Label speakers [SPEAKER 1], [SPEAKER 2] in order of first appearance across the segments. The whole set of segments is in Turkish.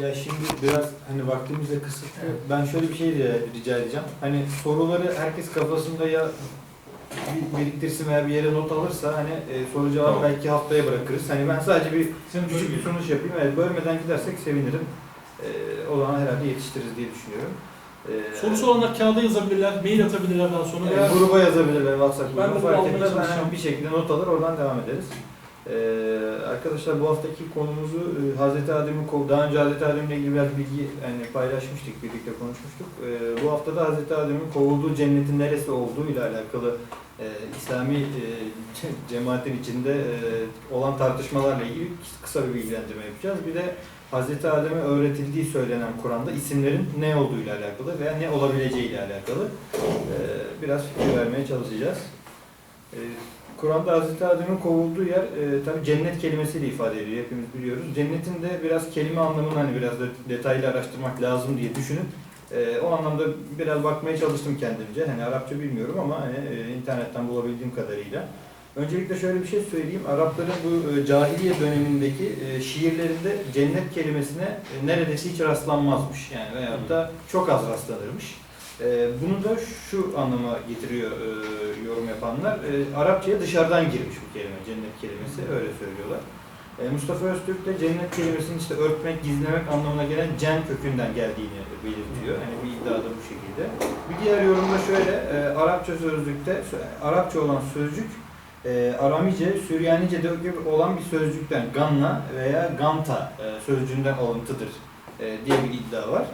[SPEAKER 1] Ya şimdi biraz hani vaktimiz de kısıtlı. Ben şöyle bir şey de rica edeceğim. Hani soruları herkes kafasında ya bir biriktirsin veya bir yere not alırsa hani e, soru cevabı
[SPEAKER 2] Tamam.
[SPEAKER 1] belki haftaya bırakırız. Hani ben sadece bir
[SPEAKER 2] Sen
[SPEAKER 1] küçük bir sonuç yapayım. Evet, bölmeden gidersek sevinirim. E, o zaman herhalde yetiştiririz diye düşünüyorum. E,
[SPEAKER 2] Sorusu olanlar kağıda yazabilirler, mail atabilirler daha sonra. veya
[SPEAKER 1] gruba yazabilirler WhatsApp
[SPEAKER 2] Ben de
[SPEAKER 1] grubuna
[SPEAKER 2] bunu
[SPEAKER 1] fark
[SPEAKER 2] almaya
[SPEAKER 1] etmez. Ben
[SPEAKER 2] çalışacağım.
[SPEAKER 1] bir şekilde not alır oradan devam ederiz. Ee, arkadaşlar bu haftaki konumuzu e, Hazreti Adem'in daha önce Hazreti Adem'le ilgili biraz bilgi yani paylaşmıştık, birlikte konuşmuştuk. Ee, bu hafta da Hazreti Adem'in kovulduğu cennetin neresi olduğu ile alakalı e, İslami e, ce- cemaatin içinde e, olan tartışmalarla ilgili kısa bir bilgilendirme yapacağız. Bir de Hazreti Adem'e öğretildiği söylenen Kur'an'da isimlerin ne olduğu ile alakalı veya ne olabileceği ile alakalı e, biraz fikir vermeye çalışacağız. E, Kur'an'da Hazreti Adem'in kovulduğu yer e, tabi cennet kelimesiyle ifade ediyor. Hepimiz biliyoruz. Cennetin de biraz kelime anlamını hani biraz da detaylı araştırmak lazım diye düşünüp e, o anlamda biraz bakmaya çalıştım kendimce. Hani Arapça bilmiyorum ama hani e, internetten bulabildiğim kadarıyla. Öncelikle şöyle bir şey söyleyeyim. Arapların bu e, cahiliye dönemindeki e, şiirlerinde cennet kelimesine e, neredeyse hiç rastlanmazmış. Yani veyahut da çok az rastlanırmış. E, bunu da şu anlama getiriyor e, yorum yapanlar. E, Arapçaya dışarıdan girmiş bu kelime, cennet kelimesi. Öyle söylüyorlar. E, Mustafa Öztürk de cennet kelimesinin işte örtmek, gizlemek anlamına gelen cen kökünden geldiğini belirtiyor. Yani bir iddia da bu şekilde. Bir diğer yorumda şöyle, e, Arapça sözlükte, Arapça olan sözcük e, Aramice, Süryanice'de olan bir sözcükten Ganna veya Ganta e, sözcüğünden alıntıdır e, diye bir iddia var.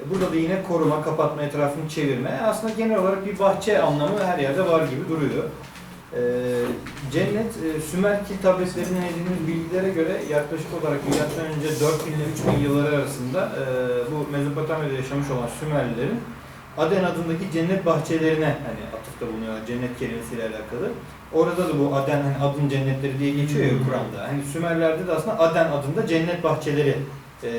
[SPEAKER 1] E, Burada da yine koruma, kapatma, etrafını çevirme. E, Aslında genel olarak bir bahçe anlamı her yerde var gibi duruyor. E, cennet, e, Sümer tabletlerinden edindiğimiz bilgilere göre yaklaşık olarak milattan önce 4000 ile 3000 yılları arasında e, bu Mezopotamya'da yaşamış olan Sümerlilerin Aden adındaki cennet bahçelerine hani atıfta bulunuyorlar cennet kelimesiyle alakalı. Orada da bu Aden hani adın cennetleri diye geçiyor ya Kur'an'da. Hani Sümerlerde de aslında Aden adında cennet bahçeleri e,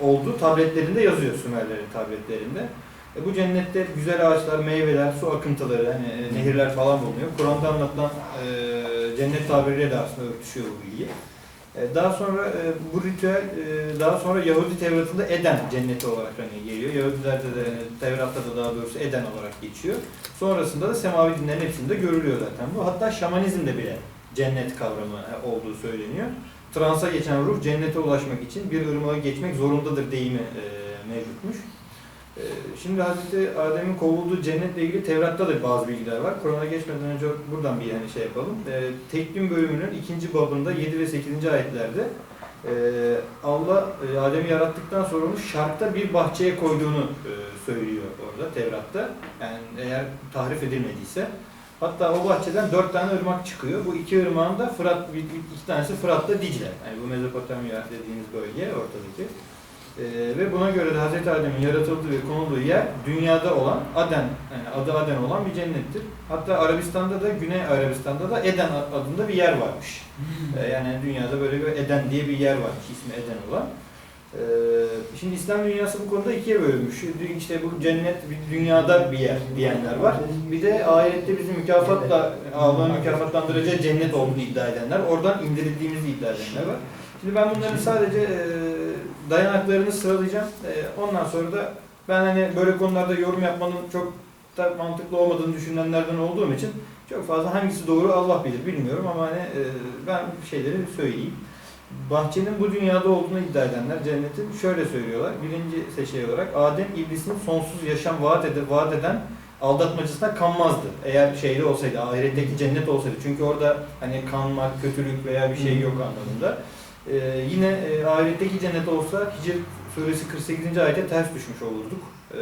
[SPEAKER 1] olduğu tabletlerinde yazıyor Sümerlerin tabletlerinde. E, bu cennette güzel ağaçlar, meyveler, su akıntıları, hani e, nehirler falan bulunuyor. Kur'an'da anlatılan e, cennet tabiriyle de aslında örtüşüyor bu bilgi. E, Daha sonra e, bu ritüel e, daha sonra Yahudi Tevrat'ında Eden cenneti olarak hani geliyor. Yahudilerde de Tevrat'ta da daha doğrusu Eden olarak geçiyor. Sonrasında da semavi dinlerin hepsinde görülüyor zaten bu. Hatta şamanizmde bile cennet kavramı e, olduğu söyleniyor. Transa geçen ruh cennete ulaşmak için bir ırmağı geçmek zorundadır deyimi e, mevcutmuş. E, Şimdi Hazreti Adem'in kovulduğu cennetle ilgili Tevrat'ta da bazı bilgiler var. Kur'an'a geçmeden önce buradan bir yani şey yapalım. E, Tekvim bölümünün ikinci babında 7 ve 8. ayetlerde e, Allah e, Adem'i yarattıktan sonra onu şarkta bir bahçeye koyduğunu e, söylüyor orada Tevrat'ta. Yani eğer tahrif edilmediyse. Hatta o bahçeden dört tane ırmak çıkıyor. Bu iki ırmağın da Fırat, iki tanesi Fırat'la Dicle. Yani bu Mezopotamya dediğimiz bölge ortadaki. Ee, ve buna göre de Hz. Adem'in yaratıldığı ve konulduğu yer dünyada olan Aden, yani adı Aden olan bir cennettir. Hatta Arabistan'da da, Güney Arabistan'da da Eden adında bir yer varmış. Ee, yani dünyada böyle bir Eden diye bir yer varmış, ismi Eden olan. Ee, şimdi İslam dünyası bu konuda ikiye bölünmüş. İşte bu cennet bir dünyada bir yer diyenler var. Bir de ahirette bizi mükafatla, Allah'ın mükafatlandıracağı cennet olduğunu iddia edenler, oradan indirildiğimizi iddia edenler var. Şimdi ben bunların sadece e, dayanaklarını sıralayacağım. E, ondan sonra da ben hani böyle konularda yorum yapmanın çok da mantıklı olmadığını düşünenlerden olduğum için çok fazla hangisi doğru Allah bilir bilmiyorum ama hani e, ben şeyleri söyleyeyim. Bahçenin bu dünyada olduğunu iddia edenler cennetin şöyle söylüyorlar. Birinci seçeneği olarak Adem iblisin sonsuz yaşam vaat, ede, vaat eden aldatmacısına kanmazdı. Eğer şeyde olsaydı, ahiretteki cennet olsaydı. Çünkü orada hani kanmak, kötülük veya bir şey yok anlamında. Ee, yine e, ahiretteki cennet olsa Hicr suresi 48. ayete ters düşmüş olurduk e,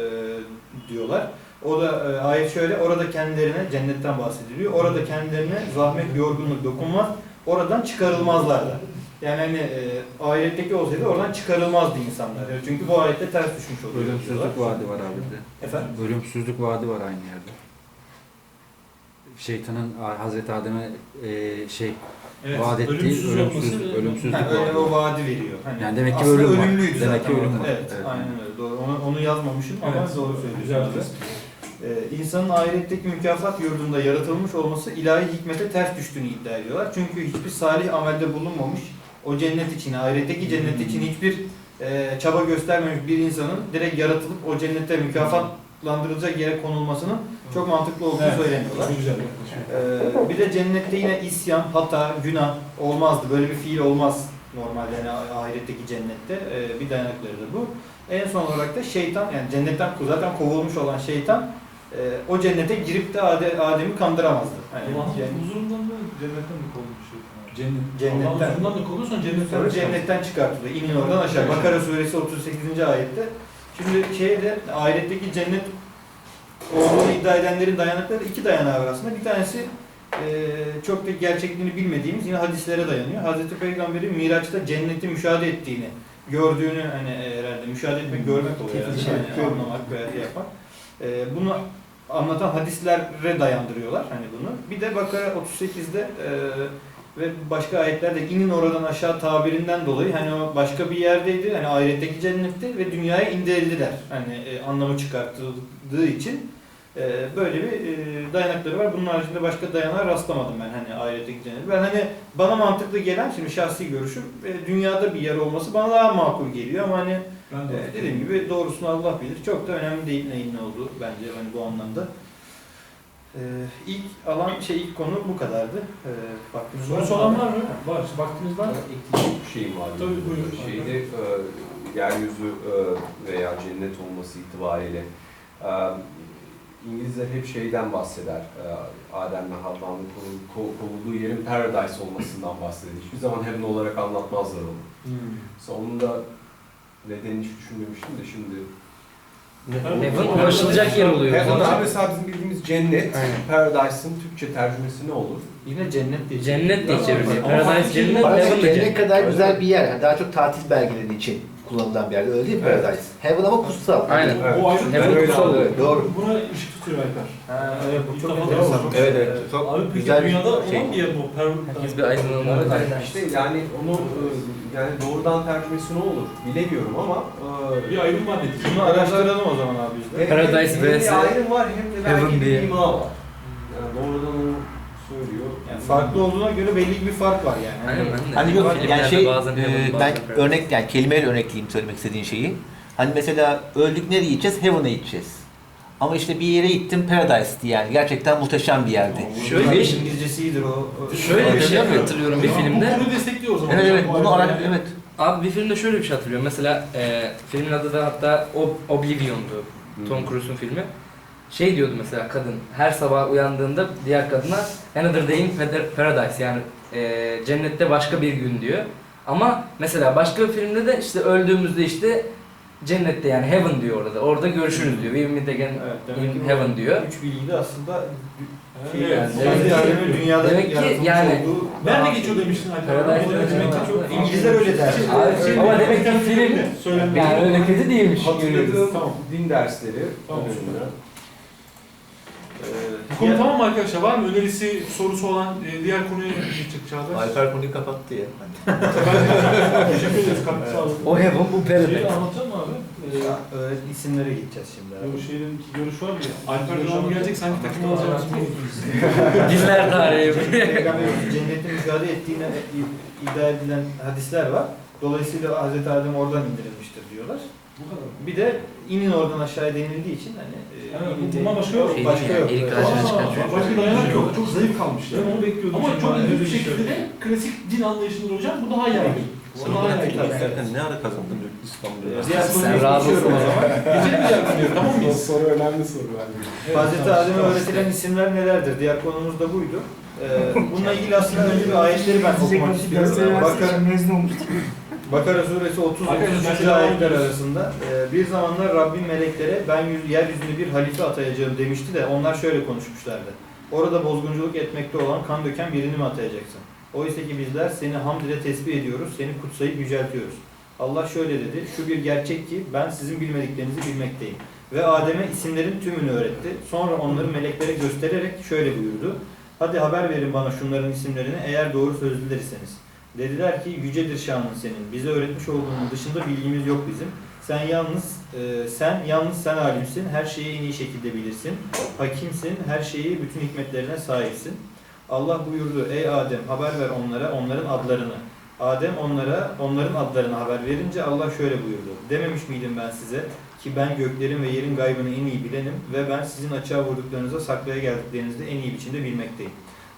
[SPEAKER 1] diyorlar. O da e, ayet şöyle, orada kendilerine cennetten bahsediliyor. Orada kendilerine zahmet, yorgunluk dokunmaz. Oradan çıkarılmazlar da. Yani hani e, ahiretteki olsaydı oradan çıkarılmazdı insanlar. Yani çünkü bu ayette ters düşmüş oluyor.
[SPEAKER 3] Ölümsüzlük vaadi var abi de.
[SPEAKER 1] Efendim?
[SPEAKER 3] Ölümsüzlük vaadi var aynı yerde. Şeytanın Hazreti Adem'e e, şey
[SPEAKER 2] Evet,
[SPEAKER 3] vaat ettiği
[SPEAKER 2] ölümsüz
[SPEAKER 3] ölümsüz, ölümsüzlük
[SPEAKER 1] Ha, öyle o vaadi veriyor. Hani
[SPEAKER 3] Yani demek ki
[SPEAKER 1] aslında
[SPEAKER 3] ölüm var.
[SPEAKER 1] ölümlüydü
[SPEAKER 3] Demek ki ölüm var.
[SPEAKER 1] Evet,
[SPEAKER 3] Evet.
[SPEAKER 1] aynen öyle. Doğru. Onu, onu yazmamışım ama
[SPEAKER 2] Evet,
[SPEAKER 1] doğru
[SPEAKER 2] Güzel
[SPEAKER 1] söylüyorsun.
[SPEAKER 2] bir
[SPEAKER 1] Ee, insanın ahiretteki mükafat yurdunda yaratılmış olması ilahi hikmete ters düştüğünü iddia ediyorlar. Çünkü hiçbir salih amelde bulunmamış. O cennet için, ahiretteki cennet için hiçbir e, çaba göstermemiş bir insanın direkt yaratılıp o cennette mükafatlandırılacak yere konulmasının çok mantıklı olduğunu
[SPEAKER 2] Evet.
[SPEAKER 1] söyleniyorlar.
[SPEAKER 2] Çok güzel.
[SPEAKER 1] Ee, bir de cennette yine isyan, hata, günah olmazdı. Böyle bir fiil olmaz normalde yani ah- ahiretteki cennette. Ee, bir dayanakları da bu. En son olarak da şeytan, yani cennetten zaten kovulmuş olan şeytan e, o cennete girip de Ade- Adem'i kandıramazdı. Hani
[SPEAKER 2] Allah'ın
[SPEAKER 1] cen-
[SPEAKER 2] huzurundan mı cennetten mi kovulmuş? Cennet.
[SPEAKER 1] Cennetten.
[SPEAKER 2] Allah'ın da kovuluyorsan cennetten
[SPEAKER 1] Sonra cennetten çıkartılıyor. İnin oradan aşağı. Bakara suresi 38. ayette. Şimdi şeyde ahiretteki cennet olduğunu iddia edenlerin dayanakları iki dayanağı var aslında. Bir tanesi e, çok da gerçekliğini bilmediğimiz yine hadislere dayanıyor. Hazreti Peygamber'in Miraç'ta cenneti müşahede ettiğini, gördüğünü hani e, herhalde müşahede etmek, görmek oluyor. Yani, yani anlamak veya şey yapmak. E, bunu anlatan hadislere dayandırıyorlar hani bunu. Bir de Bakara 38'de e, ve başka ayetlerde inin oradan aşağı tabirinden dolayı hani o başka bir yerdeydi hani ahiretteki cennette ve dünyaya indirildiler hani e, anlamı çıkartıldığı için e, böyle bir e, dayanakları var. Bunun haricinde başka dayanağa rastlamadım ben hani ahiretteki cennet. Ben hani bana mantıklı gelen şimdi şahsi görüşüm e, dünyada bir yer olması bana daha makul geliyor ama hani
[SPEAKER 2] Ben de
[SPEAKER 1] e, dediğim gibi doğrusunu Allah bilir. Çok da önemli değil neyin ne olduğu bence hani bu anlamda. E, ilk alan şey ilk konu bu kadardı. E, vaktimiz var mı?
[SPEAKER 2] olan var mı? Var. Vaktimiz var.
[SPEAKER 4] Ekleyecek bir şeyim var.
[SPEAKER 2] Tabii, buyurun.
[SPEAKER 4] Şeyde e, yeryüzü e, veya cennet olması itibariyle e, İngilizler hep şeyden bahseder. E, Adem'le Havva'nın kovul- ko- kovulduğu yerin paradise olmasından bahseder. Hiçbir zaman heaven olarak anlatmazlar onu. Mesela onun da nedenini hiç düşünmemiştim de şimdi.
[SPEAKER 5] Heaven ulaşılacak yer oluyor.
[SPEAKER 4] Heaven abi mesela bizim bildiğimiz cennet,
[SPEAKER 5] Aynen.
[SPEAKER 4] Paradise'ın Türkçe tercümesi ne olur?
[SPEAKER 1] Yine cennet diye.
[SPEAKER 5] Cennet diye çevriliyor.
[SPEAKER 1] Ama
[SPEAKER 5] Paradise cennet, Heaven
[SPEAKER 6] cennet. kadar güzel bir yer. Yani daha çok tatil belgeleri için kullanılan bir yer. Öyle değil mi
[SPEAKER 4] Evet.
[SPEAKER 6] Paradise? Heaven ama kutsal.
[SPEAKER 5] Aynen.
[SPEAKER 4] Evet.
[SPEAKER 2] Bu ayrı.
[SPEAKER 5] Heaven
[SPEAKER 4] öyle
[SPEAKER 5] kutsal oluyor.
[SPEAKER 6] Doğru.
[SPEAKER 2] Buna ışık tutuyor Alper.
[SPEAKER 1] Ha, evet bu çok enteresan.
[SPEAKER 6] Evet evet. Çok
[SPEAKER 2] Abi peki
[SPEAKER 6] güzel bir
[SPEAKER 2] dünyada olan
[SPEAKER 6] şey.
[SPEAKER 2] bir yer?
[SPEAKER 5] Herkes
[SPEAKER 2] Per-
[SPEAKER 5] bir aydınlanma
[SPEAKER 4] Evet,
[SPEAKER 5] var.
[SPEAKER 4] işte yani onu e, yani doğrudan tercümesi ne olur bilemiyorum ama e,
[SPEAKER 2] Bir ayrım var dedik.
[SPEAKER 1] Bunu araştıralım o zaman abi
[SPEAKER 4] hem-
[SPEAKER 5] Paradise
[SPEAKER 4] hem
[SPEAKER 5] vs.
[SPEAKER 4] bir ayrım var hem de
[SPEAKER 5] Heaven
[SPEAKER 4] belki
[SPEAKER 5] diye.
[SPEAKER 4] bir ima var. Yani doğrudan onu
[SPEAKER 1] farklı olduğuna göre belli bir fark var yani.
[SPEAKER 5] Aynen ben de.
[SPEAKER 6] Hani yok yani
[SPEAKER 5] Filmlerde
[SPEAKER 6] şey
[SPEAKER 5] bazen
[SPEAKER 6] e, ben
[SPEAKER 5] bazen Paradise.
[SPEAKER 6] örnek yani kelimeyle örnekleyeyim söylemek istediğin şeyi. Hani mesela öldük nereye gideceğiz? Heaven'a gideceğiz. Ama işte bir yere gittim Paradise'di yani. Gerçekten muhteşem bir yerdi.
[SPEAKER 5] Şöyle bir-
[SPEAKER 1] İngilizcesi iyidir o. o-
[SPEAKER 5] Şöyle bir şey hatırlıyorum bir
[SPEAKER 2] Bu
[SPEAKER 5] filmde.
[SPEAKER 2] konuyu destekliyor o zaman.
[SPEAKER 6] Evet evet
[SPEAKER 2] Bu
[SPEAKER 6] bunu
[SPEAKER 2] ayrım
[SPEAKER 6] ara
[SPEAKER 2] yani.
[SPEAKER 6] evet.
[SPEAKER 5] Abi bir filmde şöyle bir şey hatırlıyorum. Mesela e, filmin adı da hatta Ob- Oblivion'du. Tom Cruise'un filmi. Şey diyordu mesela kadın her sabah uyandığında diğer kadına Another Day in Paradise yani e, cennette başka bir gün diyor. Ama mesela başka bir filmde de işte öldüğümüzde işte cennette yani heaven diyor orada. Orada görüşürüz diyor. We meet again
[SPEAKER 1] Evet,
[SPEAKER 5] in heaven diyor.
[SPEAKER 1] Üç bilgi de aslında şey
[SPEAKER 2] Evet.
[SPEAKER 1] yani.
[SPEAKER 5] Demek
[SPEAKER 1] Hazreti
[SPEAKER 5] ki-
[SPEAKER 1] dünyada
[SPEAKER 5] demek ki yani-
[SPEAKER 1] olduğu-
[SPEAKER 2] Nerede geçiyor demiştin Alper?
[SPEAKER 5] Paradise
[SPEAKER 2] Demek ki
[SPEAKER 5] Paradise.
[SPEAKER 2] çok-
[SPEAKER 1] İngilizler öyle der.
[SPEAKER 5] Abi,
[SPEAKER 2] Şey-
[SPEAKER 5] ama demek ki film yani öyle kötü değilmiş.
[SPEAKER 4] Hatırladığım
[SPEAKER 2] Tamam.
[SPEAKER 4] din dersleri.
[SPEAKER 2] Tamam.
[SPEAKER 4] Önümde.
[SPEAKER 1] Ee,
[SPEAKER 2] Bu konu tamam mı arkadaşlar? Var mı önerisi, sorusu olan e, diğer konuya geçecek Çağdaş?
[SPEAKER 6] Alper konuyu kapattı ya.
[SPEAKER 2] Teşekkür ederiz. Katkı sağladın.
[SPEAKER 5] O heaven bu
[SPEAKER 2] Şeyi anlatacak mı abi? Ee,
[SPEAKER 1] Ya, öyle isimlere gideceğiz şimdi abi.
[SPEAKER 2] Bu şeyin iki görüş var mı ya? Alper devamı gelecek sanki takım alacağımız
[SPEAKER 5] Diller tarihi.
[SPEAKER 1] Peygamberimizin cennette müşahede ettiğine i- iddia edilen hadisler var. Dolayısıyla Hz. Adem oradan indirilmiştir diyorlar.
[SPEAKER 2] Bu kadar.
[SPEAKER 1] Bir de inin oradan aşağıya denildiği için hani e,
[SPEAKER 2] Evet,
[SPEAKER 1] inin
[SPEAKER 2] bundan
[SPEAKER 1] de-
[SPEAKER 2] başka yok.
[SPEAKER 5] Şey
[SPEAKER 1] Başka
[SPEAKER 5] değil
[SPEAKER 1] yok.
[SPEAKER 5] yani, elik ağacına
[SPEAKER 2] Aa,
[SPEAKER 5] çıkartıyor.
[SPEAKER 2] Başka dayanak yok. Çok zayıf kalmış
[SPEAKER 7] Ben onu bekliyordum.
[SPEAKER 2] Ama çok ilginç bir şekilde de klasik din anlayışında hocam bu daha yaygın. Bu daha yaygın.
[SPEAKER 7] Ne ara kazandın İstanbul'da?
[SPEAKER 1] Diğer
[SPEAKER 5] Sen
[SPEAKER 1] konuya
[SPEAKER 5] razı
[SPEAKER 1] geçiyorum o
[SPEAKER 5] olsun.
[SPEAKER 1] zaman.
[SPEAKER 2] Geçelim diğer konuya tamam
[SPEAKER 7] Bu
[SPEAKER 2] mıyız?
[SPEAKER 7] soru önemli soru bence.
[SPEAKER 1] Hazreti Adem'e öğretilen isimler nelerdir? Diğer konumuz da buydu. Ee, bununla ilgili aslında önce bir ayetleri ben okumak istiyorum. Bakara, Bakara suresi 30
[SPEAKER 2] Arkadaşlar,
[SPEAKER 1] 33.
[SPEAKER 2] ben
[SPEAKER 1] ayetler arasında e, bir zamanlar Rabbim meleklere ben yüz, yeryüzüne bir halife atayacağım demişti de onlar şöyle konuşmuşlardı. Orada bozgunculuk etmekte olan kan döken birini mi atayacaksın? Oysa ki bizler seni hamd ile tesbih ediyoruz, seni kutsayıp yüceltiyoruz. Allah şöyle dedi, şu bir gerçek ki ben sizin bilmediklerinizi bilmekteyim. Ve Adem'e isimlerin tümünü öğretti. Sonra onları meleklere göstererek şöyle buyurdu. Hadi haber verin bana şunların isimlerini eğer doğru sözlüler iseniz. Dediler ki yücedir şanın senin. Bize öğretmiş olduğunun dışında bilgimiz yok bizim. Sen yalnız e, sen yalnız sen alimsin. Her şeyi en iyi şekilde bilirsin. Hakimsin. Her şeyi bütün hikmetlerine sahipsin. Allah buyurdu. Ey Adem haber ver onlara onların adlarını. Adem onlara, onların adlarını haber verince Allah şöyle buyurdu. Dememiş miydim ben size ki ben göklerin ve yerin gaybını en iyi bilenim ve ben sizin açığa vurduklarınıza saklaya geldiklerinizde en iyi biçimde bilmekteyim.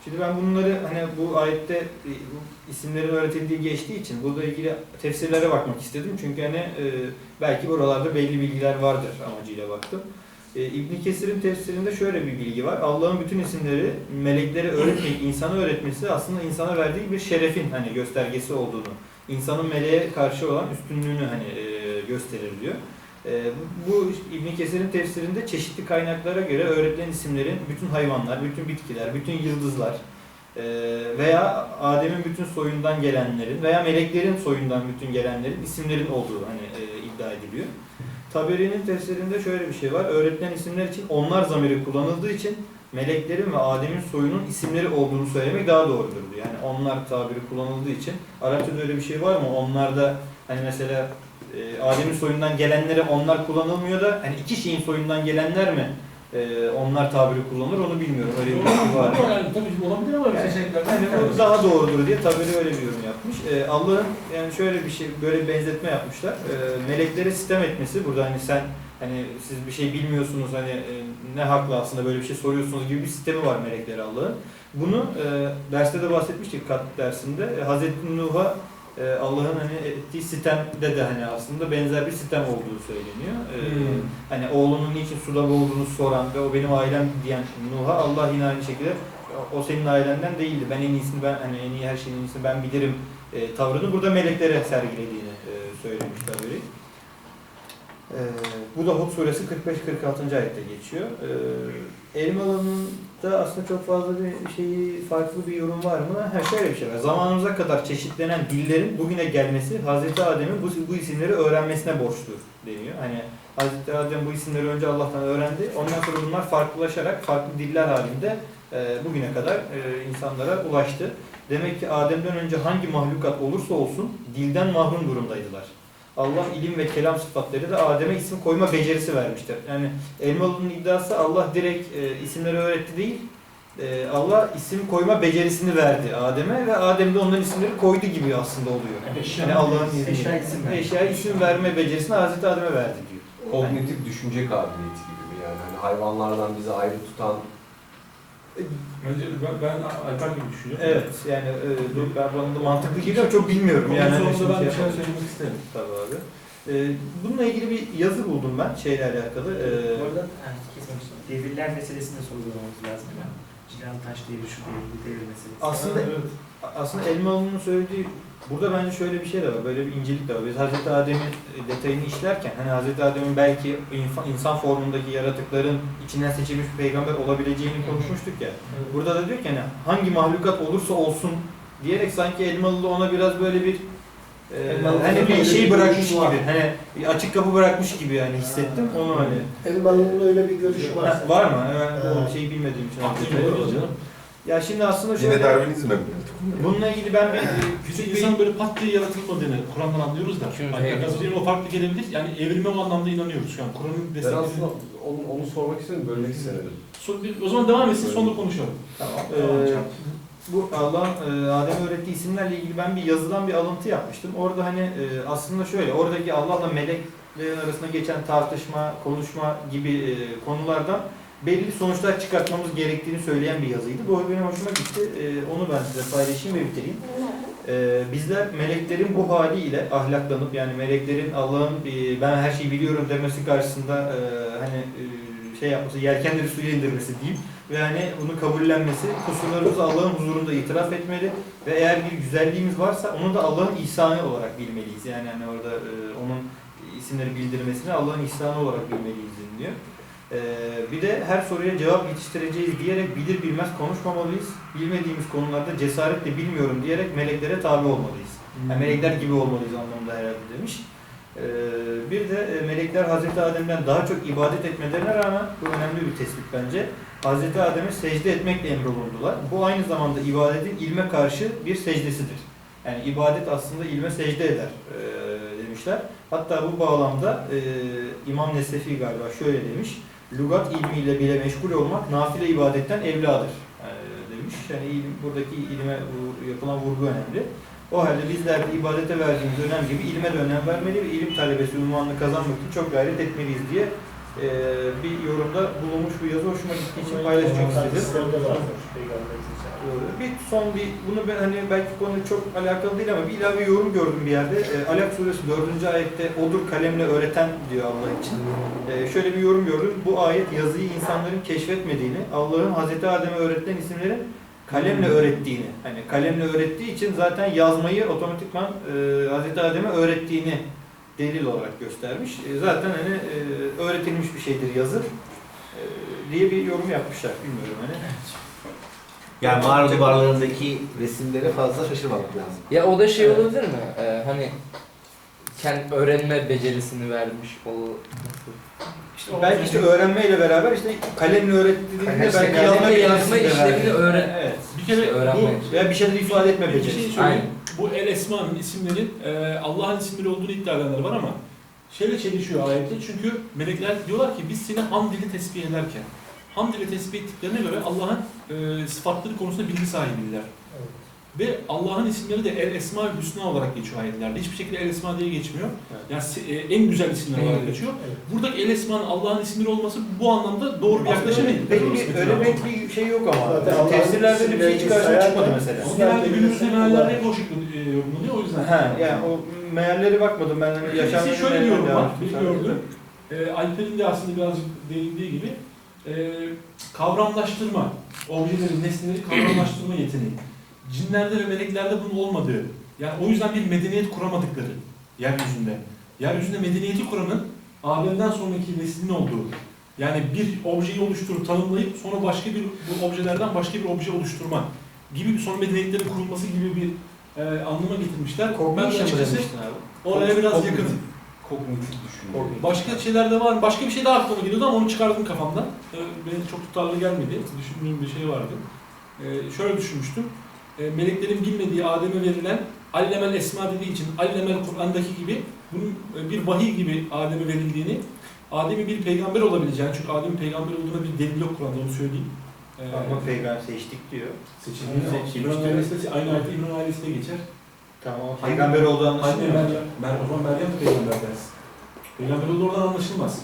[SPEAKER 1] Şimdi ben bunları hani bu ayette e, bu isimlerin öğretildiği geçtiği için burada ilgili tefsirlere bakmak istedim. Çünkü hani e, belki buralarda belli bilgiler vardır amacıyla baktım. E, İbn Kesir'in tefsirinde şöyle bir bilgi var. Allah'ın bütün isimleri meleklere öğretmeyip insana öğretmesi aslında insana verdiği bir şerefin hani göstergesi olduğunu, insanın meleğe karşı olan üstünlüğünü hani e, gösterir diyor. E, bu İbn Kesir'in tefsirinde çeşitli kaynaklara göre öğretilen isimlerin bütün hayvanlar, bütün bitkiler, bütün yıldızlar e, veya Adem'in bütün soyundan gelenlerin veya meleklerin soyundan bütün gelenlerin isimlerin olduğu hani e, iddia ediliyor. Taberi'nin tefsirinde şöyle bir şey var. Öğretilen isimler için onlar zamiri kullanıldığı için meleklerin ve Adem'in soyunun isimleri olduğunu söylemek daha doğrudur. Yani onlar tabiri kullanıldığı için Arapçada öyle bir şey var mı? Onlarda hani mesela e, Adem'in soyundan gelenlere onlar kullanılmıyor da hani iki şeyin soyundan gelenler mi e, onlar tabiri kullanılır onu bilmiyorum. Öyle bir şey var.
[SPEAKER 2] Yani tabii olabilir ama
[SPEAKER 1] Yani, yani bu daha doğrudur diye Taberi öyle bir yorum yapmış. Ee, Allah'ın yani şöyle bir şey, böyle bir benzetme yapmışlar. Ee, meleklere sitem etmesi, burada hani sen hani siz bir şey bilmiyorsunuz hani e, ne hakla aslında böyle bir şey soruyorsunuz gibi bir sistemi var meleklere Allah'ın. Bunu e, derste de bahsetmiştik kat dersinde. E, Hazreti Nuh'a e, Allah'ın hani ettiği sitemde de hani aslında benzer bir sitem olduğu söyleniyor. E,
[SPEAKER 2] Hmm.
[SPEAKER 1] Hani oğlunun niçin suda boğulduğunu soran ve o benim ailem diyen Nuh'a Allah yine aynı şekilde o senin ailenden değildi. Ben en iyisini ben hani en iyi her şeyin en iyisini ben bilirim e, tavrını burada meleklere sergilediğini e, söylemiş tabii. E, bu da Hud suresi 45-46. ayette geçiyor. E, Elmalı'nın da aslında çok fazla bir şeyi farklı bir yorum var mı? Ha şöyle bir şey var. Zamanımıza kadar çeşitlenen dillerin bugüne gelmesi Hazreti Adem'in bu, bu isimleri öğrenmesine borçlu deniyor. Hani Hazreti Adem bu isimleri önce Allah'tan öğrendi. Ondan sonra bunlar farklılaşarak farklı diller halinde e, bugüne kadar e, insanlara ulaştı. Demek ki Adem'den önce hangi mahlukat olursa olsun dilden mahrum durumdaydılar. Allah ilim ve kelam sıfatları da Adem'e isim koyma becerisi vermiştir. Yani Elmalı'nın iddiası Allah direkt e, isimleri öğretti değil, e, Allah isim koyma becerisini verdi Adem'e ve Adem de onların isimleri koydu gibi aslında oluyor.
[SPEAKER 2] Eşya,
[SPEAKER 1] Yani Allah'ın izniyle.
[SPEAKER 2] eşya isim verdi.
[SPEAKER 1] Eşya isim verme becerisini Hazreti Adem'e verdi diyor.
[SPEAKER 4] Kognitif düşünce kabiliyeti gibi mi yani? Hani hayvanlardan bizi ayrı tutan
[SPEAKER 2] Bence ben, ben Alper gibi düşünüyorum.
[SPEAKER 1] Evet yani e, dur, ben bana da mantıklı geliyor ama çok bilmiyorum yani. Hani
[SPEAKER 2] sonunda ben bir şey söylemek isterim.
[SPEAKER 1] Tabii abi. E, bununla ilgili bir yazı buldum ben şeyle alakalı. E,
[SPEAKER 8] Bu arada yani kesmek istiyorum. Devirler meselesini de sorgulamamız lazım mi? Cihan Taş şu devir, bu devir meselesi.
[SPEAKER 1] aslında
[SPEAKER 2] Evet.
[SPEAKER 1] aslında Elmalı'nın söylediği burada bence şöyle bir şey de var. Böyle bir incelik de var. Biz Hazreti Adem'in detayını işlerken hani Hazreti Adem'in belki insan, insan formundaki yaratıkların içinden seçilmiş bir peygamber olabileceğini konuşmuştuk ya. Burada da diyor ki hani hangi mahlukat olursa olsun diyerek sanki Elmalı da ona biraz böyle bir e, hani bir şey
[SPEAKER 2] bir
[SPEAKER 1] bırakmış
[SPEAKER 2] görüşü
[SPEAKER 1] gibi.
[SPEAKER 2] var.
[SPEAKER 1] Hani bir açık kapı bırakmış gibi yani hissettim. Onu hani.
[SPEAKER 9] Elmalı'nın öyle bir görüşü var.
[SPEAKER 1] Ha, var mı? Ben
[SPEAKER 9] Ha.
[SPEAKER 1] o şeyi bilmediğim için.
[SPEAKER 2] Aktif.
[SPEAKER 1] Ya şimdi aslında
[SPEAKER 7] Yine
[SPEAKER 1] şöyle
[SPEAKER 7] Darwinizme mi?
[SPEAKER 1] bununla ilgili ben bir
[SPEAKER 2] Küçük
[SPEAKER 1] bir
[SPEAKER 2] insan böyle pat diye yaratılmadığını Kur'an'dan anlıyoruz da. Hani gazetelerin o farklı gelebilir. Yani evrime o anlamda inanıyoruz şu an. Kur'an'ın
[SPEAKER 4] ben
[SPEAKER 2] desteklediğini.
[SPEAKER 4] aslında onu, onu sormak istedim, bölmek istemedim.
[SPEAKER 2] So- bir- O zaman devam etsin sonra konuşalım.
[SPEAKER 1] Tamam. Ee. Bu Allah'ın e, Adem'e öğrettiği isimlerle ilgili ben bir yazıdan bir alıntı yapmıştım. Orada hani e, aslında şöyle, oradaki Allah'la meleklerin arasında geçen tartışma, konuşma gibi e, konulardan belli sonuçlar çıkartmamız gerektiğini söyleyen bir yazıydı. Bu benim hoşuma gitti. E, onu ben size paylaşayım ve bitireyim. E, bizler meleklerin bu haliyle ahlaklanıp yani meleklerin Allah'ın e, ben her şeyi biliyorum demesi karşısında e, hani e, şey yapması, yelkenleri suya indirmesi diyeyim ve hani bunu kabullenmesi, kusurlarımızı Allah'ın huzurunda itiraf etmeli ve eğer bir güzelliğimiz varsa onu da Allah'ın ihsanı olarak bilmeliyiz. Yani hani orada e, onun isimleri bildirmesini Allah'ın ihsanı olarak bilmeliyiz diyor. E, bir de her soruya cevap yetiştireceğiz diyerek bilir bilmez konuşmamalıyız. Bilmediğimiz konularda cesaretle bilmiyorum diyerek meleklere tabi olmalıyız. Yani melekler gibi olmalıyız anlamında herhalde demiş. Ee, bir de e, melekler Hazreti Adem'den daha çok ibadet etmelerine rağmen bu önemli bir tespit bence. Hazreti Adem'e secde etmekle emrolundular. Bu aynı zamanda ibadetin ilme karşı bir secdesidir. Yani ibadet aslında ilme secde eder e, demişler. Hatta bu bağlamda e, İmam Nesefi galiba şöyle demiş. Lugat ilmiyle bile meşgul olmak nafile ibadetten evladır demiş. Yani ilim, buradaki ilime yapılan vurgu önemli. O halde bizler de ibadete verdiğimiz önem gibi ilme de önem vermeli ve ilim talebesi unvanını kazanmak için çok gayret etmeliyiz diye e, bir yorumda bulunmuş bu yazı hoşuma gittiği için paylaşmak istedim. Bir son bir, bunu ben hani belki konu çok alakalı değil ama bir ilave yorum gördüm bir yerde. E, Alak suresi 4. ayette odur kalemle öğreten diyor Allah için. E, şöyle bir yorum gördüm. Bu ayet yazıyı insanların keşfetmediğini, Allah'ın Hazreti Adem'e öğretilen isimlerin kalemle öğrettiğini, hani kalemle öğrettiği için zaten yazmayı otomatikman e, Hazreti Adem'e öğrettiğini delil olarak göstermiş. E, zaten hani e, öğretilmiş bir şeydir yazı e, diye bir yorum yapmışlar. Bilmiyorum hani.
[SPEAKER 6] Yani mağara duvarlarındaki resimlere fazla şaşırmamak lazım.
[SPEAKER 5] Ya o da şey
[SPEAKER 1] Evet.
[SPEAKER 5] olabilir mi? Ee, hani kendi öğrenme becerisini vermiş o nasıl?
[SPEAKER 1] İşte belki işte öğrenmeyle beraber işte kalemle öğrettiğinde belki
[SPEAKER 5] Kalemle
[SPEAKER 1] yazma
[SPEAKER 5] yazma işlemini öğren-
[SPEAKER 1] Evet.
[SPEAKER 2] Bir kere
[SPEAKER 5] Öğrenmeye
[SPEAKER 2] bu
[SPEAKER 1] Veya bir şeyler ifade etme
[SPEAKER 2] bir şey
[SPEAKER 1] becerisi.
[SPEAKER 2] söyleyeyim.
[SPEAKER 5] Aynen.
[SPEAKER 2] Bu El Esma'nın isimlerin e, Allah'ın isimleri olduğunu iddia edenler var ama şeyle çelişiyor ayette çünkü melekler diyorlar ki biz seni hamd ile tesbih ederken hamd ile tesbih ettiklerine göre Allah'ın e, sıfatları konusunda bilgi sahibiler.
[SPEAKER 9] Evet.
[SPEAKER 2] Ve Allah'ın isimleri de El Esma ve Hüsna olarak geçiyor ayetlerde. Hiçbir şekilde El Esma diye geçmiyor.
[SPEAKER 1] Evet.
[SPEAKER 2] Yani e, en güzel isimler olarak
[SPEAKER 5] Evet.
[SPEAKER 2] geçiyor.
[SPEAKER 9] Evet.
[SPEAKER 2] Buradaki El Esma'nın Allah'ın isimleri olması bu anlamda doğru bir yaklaşım değil.
[SPEAKER 1] Peki bir, öyle net bir şey yok ama.
[SPEAKER 9] Zaten
[SPEAKER 1] Tefsirlerde bir şey
[SPEAKER 9] sayarken-
[SPEAKER 1] çıkmadı mesela.
[SPEAKER 2] Ama genelde günümüzde meallerde hep o şekilde e, yorumlanıyor o yüzden.
[SPEAKER 1] Ha, yani o meallere bakmadım ben hani yaşam
[SPEAKER 2] Birisi şöyle bir yorum var, bir gördüm. E, Alper'in de aslında birazcık değindiği gibi e, kavramlaştırma, objeleri, nesneleri kavramlaştırma yeteneği. Cinlerde ve meleklerde bunun olmadığı, yani o yüzden bir medeniyet kuramadıkları yeryüzünde. Yeryüzünde medeniyeti kuranın Adem'den sonraki neslin olduğu. Yani bir objeyi oluşturup tanımlayıp sonra başka bir bu objelerden başka bir obje oluşturma gibi bir son medeniyetlerin kurulması gibi bir e, anlama getirmişler. ben
[SPEAKER 1] Cognition mı
[SPEAKER 2] açıkçası oraya biraz
[SPEAKER 4] Kognitif-
[SPEAKER 2] yakın.
[SPEAKER 4] Kognitif düşünme.
[SPEAKER 2] Başka şeyler de var. Başka bir şey daha aklıma geliyordu ama onu çıkardım kafamdan. Ee, Benim çok tutarlı gelmedi. Düşündüğüm bir şey vardı. Ee, şöyle düşünmüştüm. Ee, meleklerin bilmediği Adem'e verilen Allemel Esma dediği için Allemel Kur'an'daki gibi bunun e, bir vahiy gibi Adem'e verildiğini, Adem'in bir peygamber olabileceğini, çünkü Adem'in peygamber olduğuna bir delil yok Kur'an'da onu söyleyeyim. Ee,
[SPEAKER 1] Ama peygamber seçtik diyor.
[SPEAKER 2] seçildiğini
[SPEAKER 1] Seçilmiş
[SPEAKER 2] İmran
[SPEAKER 1] diyor.
[SPEAKER 2] ailesi, aynı ayette İmran ailesine geçer.
[SPEAKER 1] Tamam. Peygamber olduğu.
[SPEAKER 2] Meryem, Mer o zaman Meryem peygamber dersin. Peygamber olduğu oradan anlaşılmaz.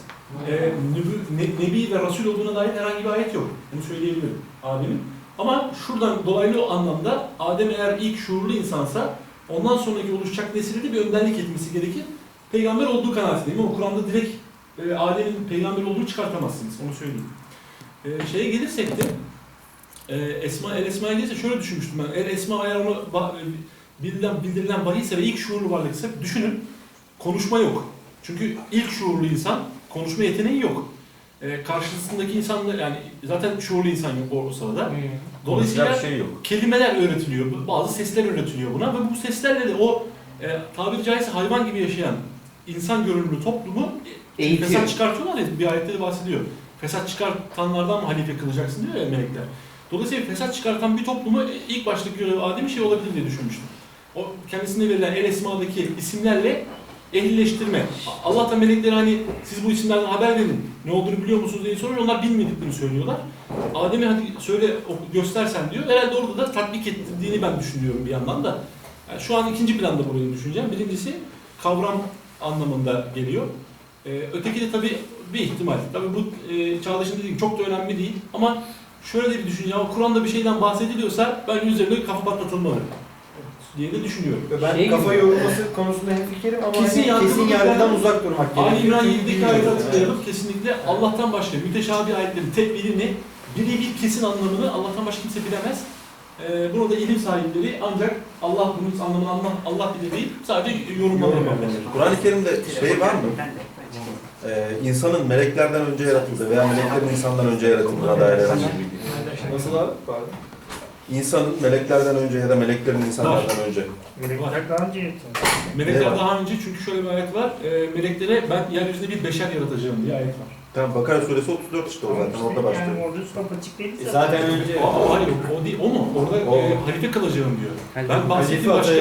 [SPEAKER 2] Ee, nübü- ne- Nebi ve Resul olduğuna dair herhangi bir ayet yok. Bunu söyleyebilirim Adem'in. Ama şuradan dolaylı anlamda Adem eğer ilk şuurlu insansa ondan sonraki oluşacak nesile de bir önderlik etmesi gerekir. Peygamber olduğu kanaatindeyim ama Kur'an'da direkt e, Adem'in peygamber olduğunu çıkartamazsınız. Onu söyleyeyim. E, şeye gelirsek de e, Esma, El Esma'ya gelirse şöyle düşünmüştüm ben. El Esma eğer ona e, bildirilen, bildirilen vahiyse ve ilk şuurlu varlıksa düşünün konuşma yok. Çünkü ilk şuurlu insan konuşma yeteneği yok. Ee, karşısındaki insan da yani zaten şuurlu insan yok o sırada. Dolayısıyla
[SPEAKER 7] bir şey yok.
[SPEAKER 2] kelimeler öğretiliyor, bazı sesler öğretiliyor buna ve bu seslerle de o e, tabiri caizse hayvan gibi yaşayan insan görünümlü toplumu e,
[SPEAKER 6] Eğitiyor.
[SPEAKER 2] fesat çıkartıyorlar ya bir ayette de bahsediyor. Fesat çıkartanlardan mı halife kılacaksın diyor ya melekler. Dolayısıyla fesat çıkartan bir toplumu e, ilk baştaki görevi ademi şey olabilir diye düşünmüştüm. O kendisine verilen El Esma'daki isimlerle ehlileştirme. Allah da melekleri hani siz bu isimlerden haber verin, ne olduğunu biliyor musunuz diye soruyor. Onlar bilmediklerini söylüyorlar. Adem'e hadi söyle göstersen diyor. Herhalde orada da tatbik ettirdiğini ben düşünüyorum bir yandan da. Yani şu an ikinci planda burayı düşüneceğim. Birincisi kavram anlamında geliyor. Ee, öteki de tabii bir ihtimal. Tabii bu e, Çağdaş'ın dediği gibi çok da önemli değil. Ama şöyle de bir düşünce. Kur'an'da bir şeyden bahsediliyorsa ben üzerine kafa patlatılmalı diye de düşünüyorum.
[SPEAKER 1] Ben
[SPEAKER 5] Şey
[SPEAKER 1] kafa
[SPEAKER 5] gibi.
[SPEAKER 1] yorulması konusunda hemfikirim ama
[SPEAKER 2] Kesin
[SPEAKER 1] kesin, kesin
[SPEAKER 2] yargı-
[SPEAKER 1] yargıdan uzak durmak gerekiyor.
[SPEAKER 2] Ali İmran
[SPEAKER 1] Çünkü
[SPEAKER 2] 7'deki
[SPEAKER 1] bilmiyorum
[SPEAKER 2] ayeti hatırlayalım. Kesinlikle Allah'tan başka müteşabih ayetlerin tevilini birebir kesin anlamını Allah'tan başka kimse bilemez. Ee, bunu da ilim sahipleri ancak Allah bunun anlamını Allah, Allah bilir değil, sadece yorumlama yapabilir.
[SPEAKER 7] Kur'an-ı Kerim'de şey var mı? Ee, insanın meleklerden önce yaratıldığı veya meleklerin insandan önce yaratıldığına dair herhangi bir bilgi.
[SPEAKER 1] Nasıl abi? Pardon.
[SPEAKER 7] İnsanın meleklerden önce ya da meleklerin insanlardan önce.
[SPEAKER 8] Melekler daha önce.
[SPEAKER 2] Melekler daha önce çünkü şöyle bir ayet var. E, meleklere ben yeryüzünde bir beşer yaratacağım diye ayet var.
[SPEAKER 7] Tamam Bakara suresi 34 işte o zaten orada
[SPEAKER 8] Yani
[SPEAKER 7] başlıyor.
[SPEAKER 8] orada üstad açık değil
[SPEAKER 1] E zaten önce
[SPEAKER 2] O, o, hayır o değil o mu? Orada
[SPEAKER 7] O.
[SPEAKER 2] e, halife kılacağım diyor.
[SPEAKER 5] Halife-
[SPEAKER 2] Ben bahsettiğim başka.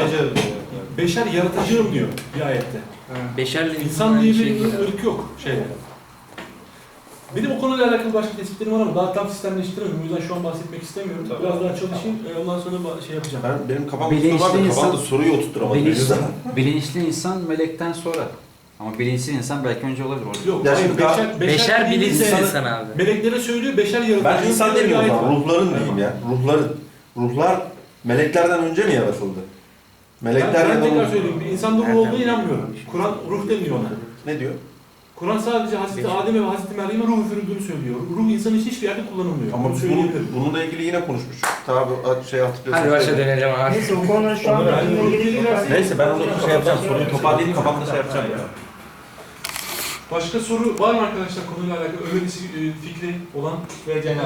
[SPEAKER 2] Beşer yaratacağım diyor bir ayette.
[SPEAKER 5] Beşerle
[SPEAKER 2] İnsan diye bir
[SPEAKER 5] şey.
[SPEAKER 2] ırk yok şeyde. Benim o konuyla alakalı başka tespitlerim var ama daha tam sistemleştiremedim. O yüzden şu an bahsetmek istemiyorum.
[SPEAKER 1] Tabii.
[SPEAKER 2] Biraz daha çalışayım. e, Ondan sonra ba- şey yapacağım.
[SPEAKER 7] Ben, benim kafamda
[SPEAKER 3] Bilinçli
[SPEAKER 7] soru var da
[SPEAKER 3] insan-
[SPEAKER 7] kafamda soruyu oturtturamadım.
[SPEAKER 3] Bilinçli, bilinçli insan melekten sonra. Ama bilinçsiz insan belki önce olabilir. orada.
[SPEAKER 2] Yok,
[SPEAKER 7] Ya
[SPEAKER 2] hayır,
[SPEAKER 7] şimdi
[SPEAKER 2] beşer,
[SPEAKER 5] Beşer bilinçsiz
[SPEAKER 2] dediğinizde
[SPEAKER 5] insan abi.
[SPEAKER 2] Meleklere söylüyor, beşer yaratıcı.
[SPEAKER 7] Ben insan demiyorum lan, ruhların diyeyim ya. Ruhların. Ruhlar meleklerden önce mi yaratıldı?
[SPEAKER 2] Ben,
[SPEAKER 7] Melekler
[SPEAKER 2] ben
[SPEAKER 7] ya da
[SPEAKER 2] tekrar
[SPEAKER 7] ruh.
[SPEAKER 2] söyleyeyim, bir insanda ruh olduğuna inanmıyorum. Kur'an ruh demiyor ona.
[SPEAKER 7] Ne diyor?
[SPEAKER 2] Kur'an sadece Hazreti Adem'e ve Hazreti Meryem'e ruh üfürüldüğünü söylüyor. Ruh insan için hiçbir yerde kullanılmıyor.
[SPEAKER 7] Ama
[SPEAKER 2] Bunu
[SPEAKER 7] bunu, bununla ilgili yine konuşmuştuk. Tabi şey hatırlıyorsun.
[SPEAKER 5] Hadi başa dönelim abi.
[SPEAKER 8] Neyse o konuları şu an benimle ilgili
[SPEAKER 2] bir-
[SPEAKER 8] değil.
[SPEAKER 7] Neyse ben onu şey yapacağım. Soruyu toparlayıp kafamda şey yapacağım ya.
[SPEAKER 2] Başka soru var mı arkadaşlar konuyla alakalı önerisi, e, fikri olan?
[SPEAKER 1] Ve Cenab-ı